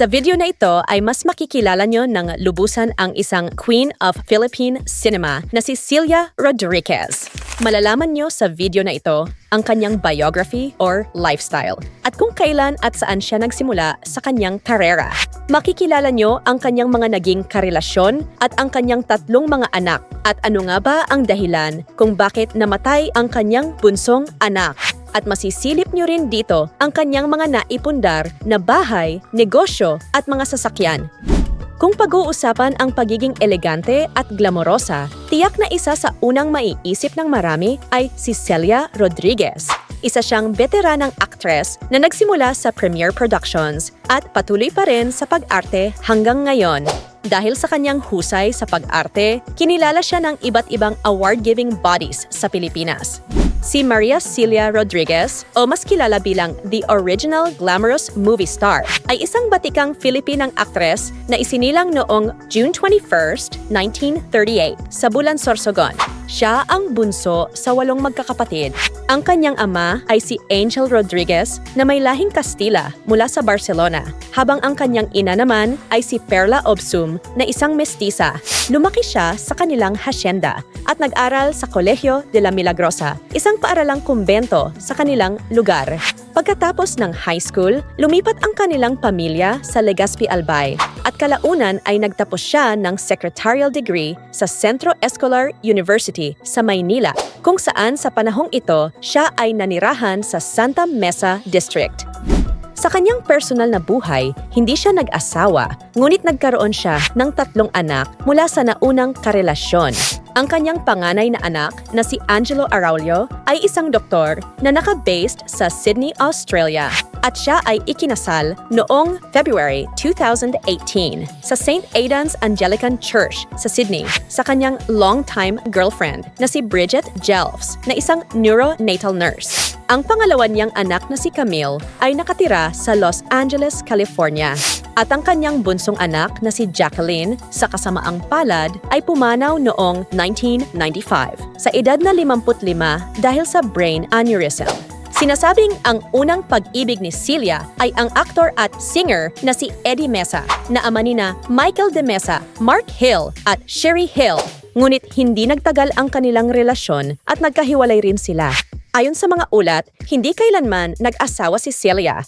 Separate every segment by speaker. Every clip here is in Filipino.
Speaker 1: Sa video na ito ay mas makikilala nyo ng lubusan ang isang Queen of Philippine Cinema na si Celia Rodriguez. Malalaman nyo sa video na ito ang kanyang biography or lifestyle at kung kailan at saan siya nagsimula sa kanyang karera. Makikilala nyo ang kanyang mga naging karelasyon at ang kanyang tatlong mga anak at ano nga ba ang dahilan kung bakit namatay ang kanyang bunsong anak at masisilip nyo rin dito ang kanyang mga naipundar na bahay, negosyo at mga sasakyan. Kung pag-uusapan ang pagiging elegante at glamorosa, tiyak na isa sa unang maiisip ng marami ay si Celia Rodriguez. Isa siyang veteranang actress na nagsimula sa Premiere Productions at patuloy pa rin sa pag-arte hanggang ngayon. Dahil sa kanyang husay sa pag-arte, kinilala siya ng iba't ibang award-giving bodies sa Pilipinas. Si Maria Celia Rodriguez, o mas kilala bilang the original glamorous movie star, ay isang batikang Filipinang actress na isinilang noong June 21, 1938 sa Bulan Sorsogon. Siya ang bunso sa walong magkakapatid. Ang kanyang ama ay si Angel Rodriguez na may lahing Kastila mula sa Barcelona, habang ang kanyang ina naman ay si Perla Obsum na isang mestiza. Lumaki siya sa kanilang hacienda at nag-aral sa Colegio de la Milagrosa, isang paaralang kumbento sa kanilang lugar. Pagkatapos ng high school, lumipat ang kanilang pamilya sa Legazpi Albay at kalaunan ay nagtapos siya ng secretarial degree sa Centro Escolar University sa Maynila, kung saan sa panahong ito siya ay nanirahan sa Santa Mesa District. Sa kanyang personal na buhay, hindi siya nag-asawa, ngunit nagkaroon siya ng tatlong anak mula sa naunang karelasyon. Ang kanyang panganay na anak na si Angelo Araulio ay isang doktor na naka-based sa Sydney, Australia at siya ay ikinasal noong February 2018 sa St. Aidan's Anglican Church sa Sydney sa kanyang long-time girlfriend na si Bridget Jelfs na isang neonatal nurse. Ang pangalawa niyang anak na si Camille ay nakatira sa Los Angeles, California. At ang kanyang bunsong anak na si Jacqueline sa kasamaang palad ay pumanaw noong 1995 sa edad na 55 dahil sa brain aneurysm. Sinasabing ang unang pag-ibig ni Celia ay ang aktor at singer na si Eddie Mesa na ama ni na Michael De Mesa, Mark Hill at Sherry Hill. Ngunit hindi nagtagal ang kanilang relasyon at nagkahiwalay rin sila. Ayon sa mga ulat, hindi kailanman nag-asawa si Celia.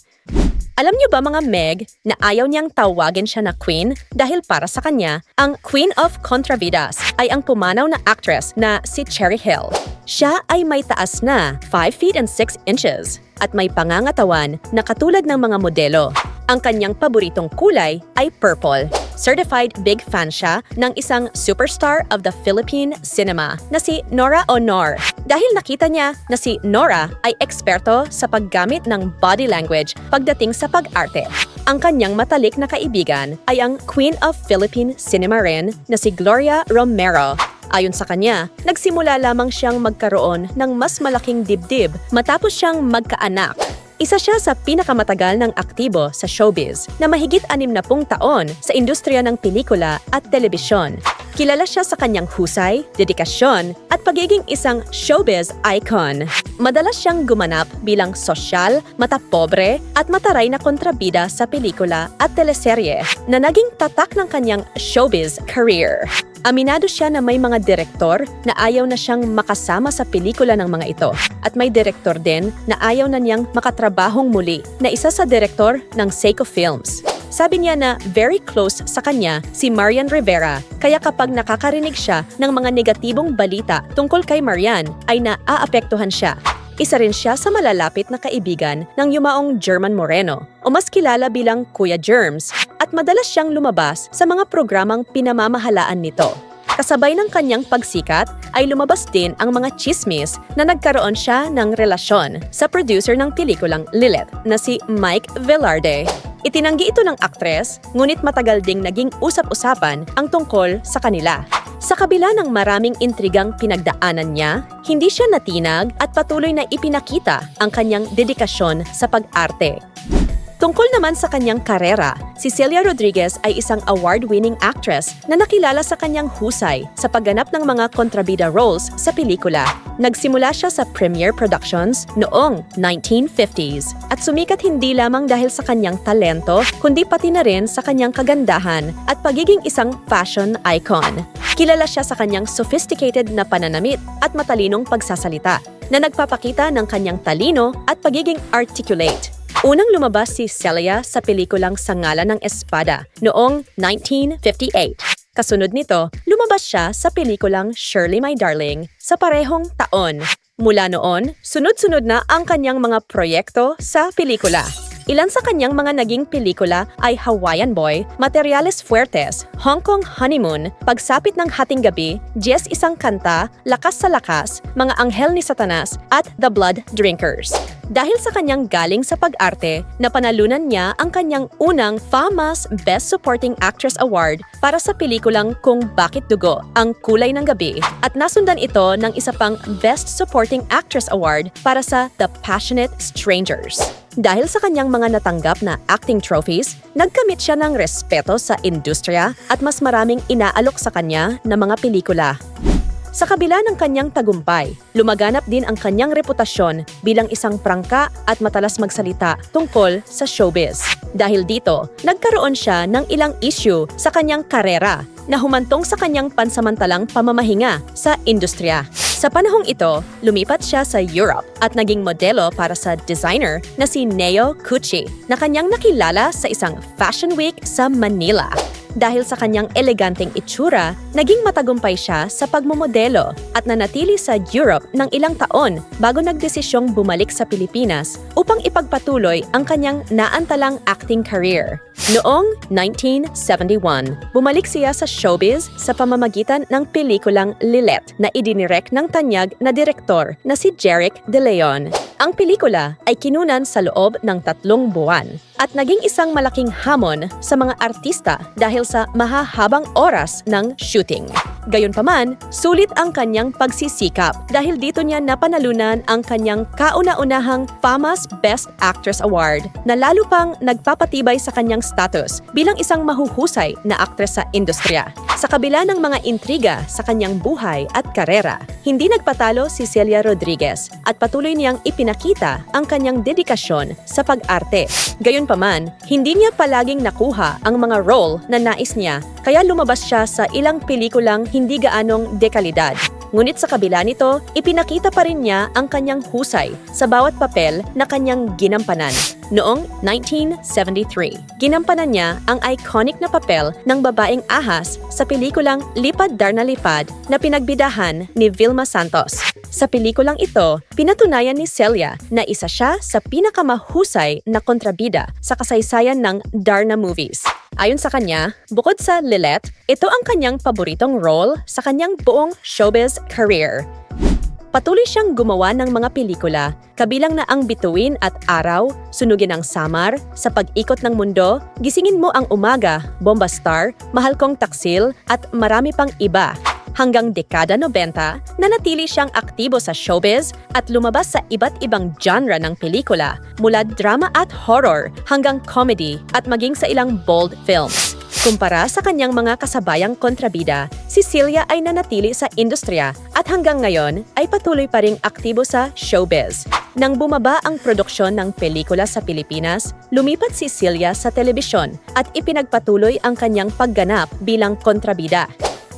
Speaker 1: Alam niyo ba mga Meg na ayaw niyang tawagin siya na queen dahil para sa kanya, ang Queen of Contravidas ay ang pumanaw na actress na si Cherry Hill. Siya ay may taas na 5 feet and 6 inches at may pangangatawan na katulad ng mga modelo. Ang kanyang paboritong kulay ay purple. Certified big fan siya ng isang superstar of the Philippine cinema na si Nora Honor. Dahil nakita niya na si Nora ay eksperto sa paggamit ng body language pagdating sa pag-arte. Ang kanyang matalik na kaibigan ay ang Queen of Philippine Cinema rin na si Gloria Romero Ayon sa kanya, nagsimula lamang siyang magkaroon ng mas malaking dibdib matapos siyang magkaanak. Isa siya sa pinakamatagal ng aktibo sa showbiz na mahigit anim na pung taon sa industriya ng pelikula at telebisyon. Kilala siya sa kanyang husay, dedikasyon at pagiging isang showbiz icon. Madalas siyang gumanap bilang sosyal, matapobre at mataray na kontrabida sa pelikula at teleserye na naging tatak ng kanyang showbiz career. Aminado siya na may mga direktor na ayaw na siyang makasama sa pelikula ng mga ito. At may direktor din na ayaw na niyang makatrabahong muli na isa sa direktor ng Seiko Films. Sabi niya na very close sa kanya si Marian Rivera kaya kapag nakakarinig siya ng mga negatibong balita tungkol kay Marian ay naaapektuhan siya. Isa rin siya sa malalapit na kaibigan ng yumaong German Moreno o mas kilala bilang Kuya Germs madalas siyang lumabas sa mga programang pinamamahalaan nito. Kasabay ng kanyang pagsikat ay lumabas din ang mga chismis na nagkaroon siya ng relasyon sa producer ng pelikulang Lilith na si Mike Velarde. Itinanggi ito ng aktres, ngunit matagal ding naging usap-usapan ang tungkol sa kanila. Sa kabila ng maraming intrigang pinagdaanan niya, hindi siya natinag at patuloy na ipinakita ang kanyang dedikasyon sa pag-arte. Tungkol naman sa kanyang karera, si Celia Rodriguez ay isang award-winning actress na nakilala sa kanyang husay sa pagganap ng mga kontrabida roles sa pelikula. Nagsimula siya sa Premiere Productions noong 1950s at sumikat hindi lamang dahil sa kanyang talento, kundi pati na rin sa kanyang kagandahan at pagiging isang fashion icon. Kilala siya sa kanyang sophisticated na pananamit at matalinong pagsasalita na nagpapakita ng kanyang talino at pagiging articulate. Unang lumabas si Celia sa pelikulang Sa Ngalan ng Espada noong 1958. Kasunod nito, lumabas siya sa pelikulang Shirley My Darling sa parehong taon. Mula noon, sunod-sunod na ang kanyang mga proyekto sa pelikula. Ilan sa kanyang mga naging pelikula ay Hawaiian Boy, Materiales Fuertes, Hong Kong Honeymoon, Pagsapit ng Hating Gabi, Jess Isang Kanta, Lakas sa Lakas, Mga Anghel ni Satanas, at The Blood Drinkers. Dahil sa kanyang galing sa pag-arte, napanalunan niya ang kanyang unang FAMAS Best Supporting Actress Award para sa pelikulang Kung Bakit Dugo, Ang Kulay ng Gabi at nasundan ito ng isa pang Best Supporting Actress Award para sa The Passionate Strangers. Dahil sa kanyang mga natanggap na acting trophies, nagkamit siya ng respeto sa industriya at mas maraming inaalok sa kanya na mga pelikula. Sa kabila ng kanyang tagumpay, lumaganap din ang kanyang reputasyon bilang isang prangka at matalas magsalita tungkol sa showbiz. Dahil dito, nagkaroon siya ng ilang issue sa kanyang karera na humantong sa kanyang pansamantalang pamamahinga sa industriya. Sa panahong ito, lumipat siya sa Europe at naging modelo para sa designer na si Neo Cucci na kanyang nakilala sa isang fashion week sa Manila. Dahil sa kanyang eleganteng itsura, naging matagumpay siya sa pagmomodelo at nanatili sa Europe ng ilang taon bago nagdesisyong bumalik sa Pilipinas upang ipagpatuloy ang kanyang naantalang acting career. Noong 1971, bumalik siya sa showbiz sa pamamagitan ng pelikulang Lilette na idinirect ng tanyag na direktor na si Jeric De Leon. Ang pelikula ay kinunan sa loob ng tatlong buwan at naging isang malaking hamon sa mga artista dahil sa mahahabang oras ng shooting. Gayunpaman, sulit ang kanyang pagsisikap dahil dito niya napanalunan ang kanyang kauna-unahang FAMAS Best Actress Award na lalo pang nagpapatibay sa kanyang status bilang isang mahuhusay na aktres sa industriya. Sa kabila ng mga intriga sa kanyang buhay at karera, hindi nagpatalo si Celia Rodriguez at patuloy niyang ipinakita ang kanyang dedikasyon sa pag-arte. Gayunpaman, hindi niya palaging nakuha ang mga role na nais niya kaya lumabas siya sa ilang pelikulang hindi gaanong dekalidad. Ngunit sa kabila nito, ipinakita pa rin niya ang kanyang husay sa bawat papel na kanyang ginampanan. Noong 1973, ginampanan niya ang iconic na papel ng babaeng ahas sa pelikulang Lipad Darna Lipad na pinagbidahan ni Vilma Santos. Sa pelikulang ito, pinatunayan ni Celia na isa siya sa pinakamahusay na kontrabida sa kasaysayan ng Darna movies. Ayon sa kanya, bukod sa Lilette, ito ang kanyang paboritong role sa kanyang buong showbiz career. Patuloy siyang gumawa ng mga pelikula, kabilang na ang Bituin at Araw, Sunugin ang Samar, Sa Pag-ikot ng Mundo, Gisingin mo ang Umaga, Bomba Star, Mahal kong Taksil, at marami pang iba. Hanggang dekada 90, nanatili siyang aktibo sa showbiz at lumabas sa iba't ibang genre ng pelikula, mula drama at horror hanggang comedy at maging sa ilang bold films. Kumpara sa kanyang mga kasabayang kontrabida, si Celia ay nanatili sa industriya at hanggang ngayon ay patuloy pa ring aktibo sa showbiz. Nang bumaba ang produksyon ng pelikula sa Pilipinas, lumipat si Celia sa telebisyon at ipinagpatuloy ang kanyang pagganap bilang kontrabida.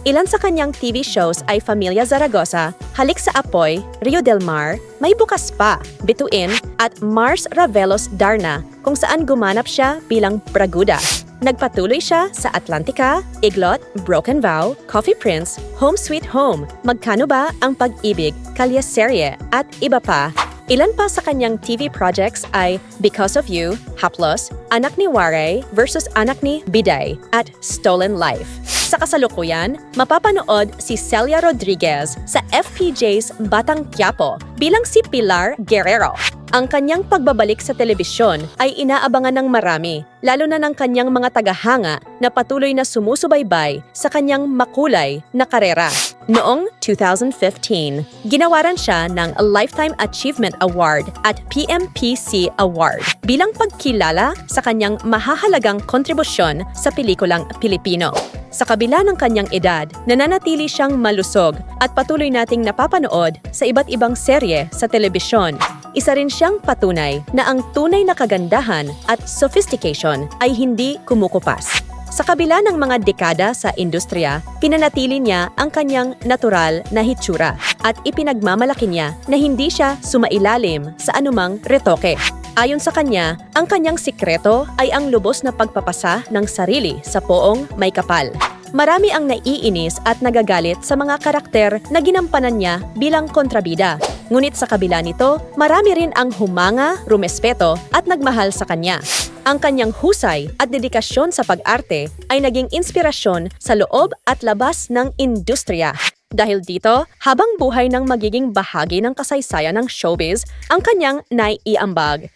Speaker 1: Ilan sa kanyang TV shows ay Familia Zaragoza, Halik sa Apoy, Rio Del Mar, May Bukas Pa, Bituin, at Mars Ravelos Darna kung saan gumanap siya bilang Braguda. Nagpatuloy siya sa Atlantica, Iglot, Broken Vow, Coffee Prince, Home Sweet Home, Magkano Ba ang Pag-ibig, Kalyeserye, at iba pa. Ilan pa sa kanyang TV projects ay Because of You, Haplos, Anak ni Ware versus Anak ni Biday, at Stolen Life. Sa kasalukuyan, mapapanood si Celia Rodriguez sa FPJ's Batang Quiapo bilang si Pilar Guerrero. Ang kanyang pagbabalik sa telebisyon ay inaabangan ng marami, lalo na ng kanyang mga tagahanga na patuloy na sumusubaybay sa kanyang makulay na karera. Noong 2015, ginawaran siya ng Lifetime Achievement Award at PMPC Award bilang pagkilala sa kanyang mahahalagang kontribusyon sa pelikulang Pilipino. Sa kabila ng kanyang edad, nananatili siyang malusog at patuloy nating napapanood sa iba't ibang serye sa telebisyon. Isa rin siyang patunay na ang tunay na kagandahan at sophistication ay hindi kumukupas. Sa kabila ng mga dekada sa industriya, pinanatili niya ang kanyang natural na hitsura at ipinagmamalaki niya na hindi siya sumailalim sa anumang retoke. Ayon sa kanya, ang kanyang sikreto ay ang lubos na pagpapasa ng sarili sa poong may kapal. Marami ang naiinis at nagagalit sa mga karakter na ginampanan niya bilang kontrabida. Ngunit sa kabila nito, marami rin ang humanga, rumespeto at nagmahal sa kanya. Ang kanyang husay at dedikasyon sa pag-arte ay naging inspirasyon sa loob at labas ng industriya. Dahil dito, habang buhay ng magiging bahagi ng kasaysayan ng showbiz, ang kanyang naiiambag.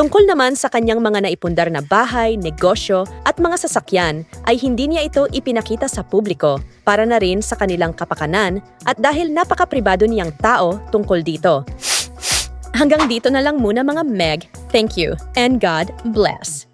Speaker 1: Tungkol naman sa kanyang mga naipundar na bahay, negosyo at mga sasakyan ay hindi niya ito ipinakita sa publiko para na rin sa kanilang kapakanan at dahil napakapribado niyang tao tungkol dito. Hanggang dito na lang muna mga Meg. Thank you and God bless.